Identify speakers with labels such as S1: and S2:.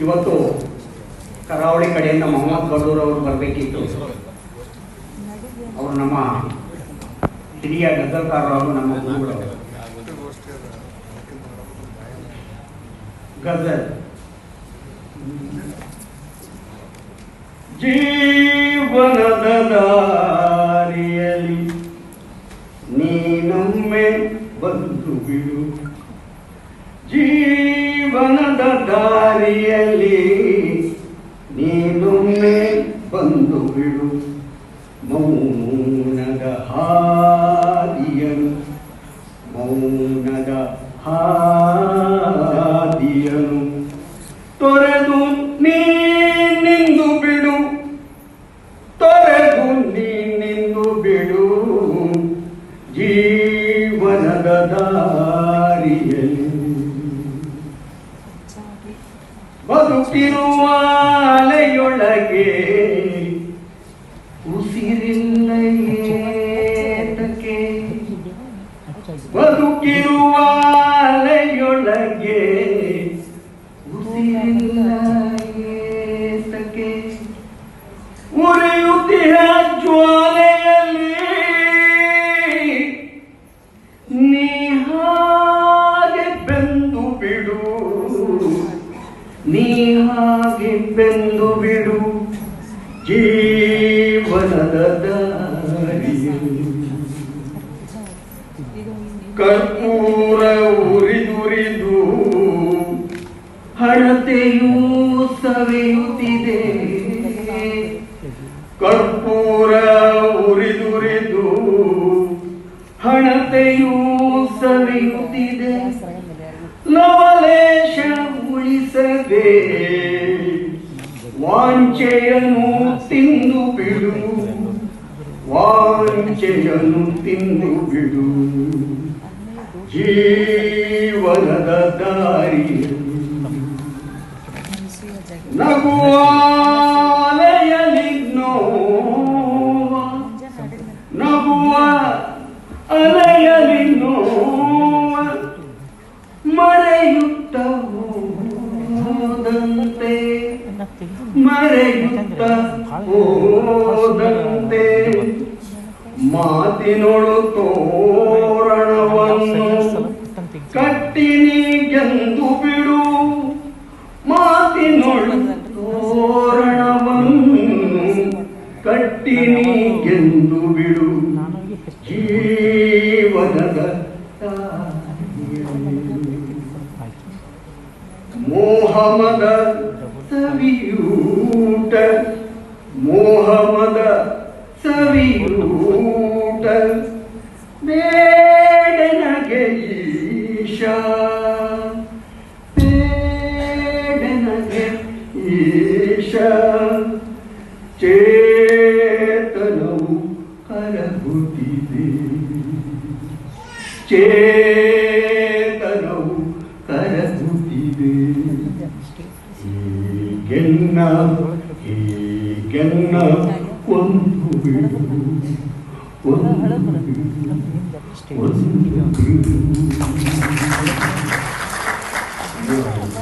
S1: ಇವತ್ತು ಕರಾವಳಿ ಕಡೆಯಿಂದ ಮೊಹಮ್ಮದ್ ಬಡೂರ್ ಅವರು ಬರಬೇಕಿತ್ತು. ಅವರು ನಮ್ಮ ಹಿರಿಯ ಗದ್ದಲ್ಕಾರರು ನಮ್ಮ ಗುರುಗಳು. ಗದ್ದಲ್. ಜೀವನದ ದಾರಿಯಲ್ಲಿ ನೀನೊಮ್ಮೆ ಬಂದು ಬಿಡು. ಜೀವನದ ದಾರಿಯಲ್ಲಿ ನೀನೊಮ್ಮೆ ಬಂದು ಬಿಡು. ಮೌನದ ಹಾದಿಯನು ಮೌನದ ಹಾದಿಯನು ತೊರೆದು ನೀನಿಂದು ಬಿಡು. ತೊರೆದು ನೀನಿಂದು ಬಿಡು. ಜೀವನದ ದಾರಿಯಲ್ಲಿ வகுப்பிருவாலையொழகே உசிரில்லையே வதுக்கிருவா ನೀ ಹಾಗೆ ಬೆಂದು ಬಿಡು. ಜೀವನದ ಕರ್ಪೂರ ಉರಿದುರಿದು ಹಣತೆಯೂ ಸವೆಯುತ್ತಿದೆ. ಕರ್ಪೂರ ಉಳಿಸದೆ ವಾಂಚೆಯನ್ನು ತಿಂದು ಬಿಡು ವಾಂಚೆಯನ್ನು ತಿಂದು ಬಿಡು ಜೀವನದ ದಾರಿ ನಗುವಾಲೆಯಲಿ ನೋವ ನಗುವ ಅಲೆಯಲಿ ನೋವ ಮರೆಯುತ್ತ ಹೋದಂತೆ ಮರೆಯುತ್ತ ಹೋದಂತೆ ಮಾತಿನೊಳು ತೋರಣವನ್ನು ಕಟ್ಟಿನಿ ಗೆಂದು ಬಿಡು. ಮಾತಿನೊಳು ತೋರಣವನ್ನು ಕಟ್ಟಿನಿ ಗೆಂದು ಬಿಡು. ಜೀವನದ ಮೋಹಮದ ಸವಿಯೂಟ ಮೋಹಮದ ಸವಿಯೂಟ ಬೇಡನಗೆ ಈಶ ಬೇಡನಗೆ ಈಶ. ಚೇತನವು ಕರಗುತ್ತಿದೆ ಚೇತನವು dân nam thì dân nam quân hữu quân hữu quân hữu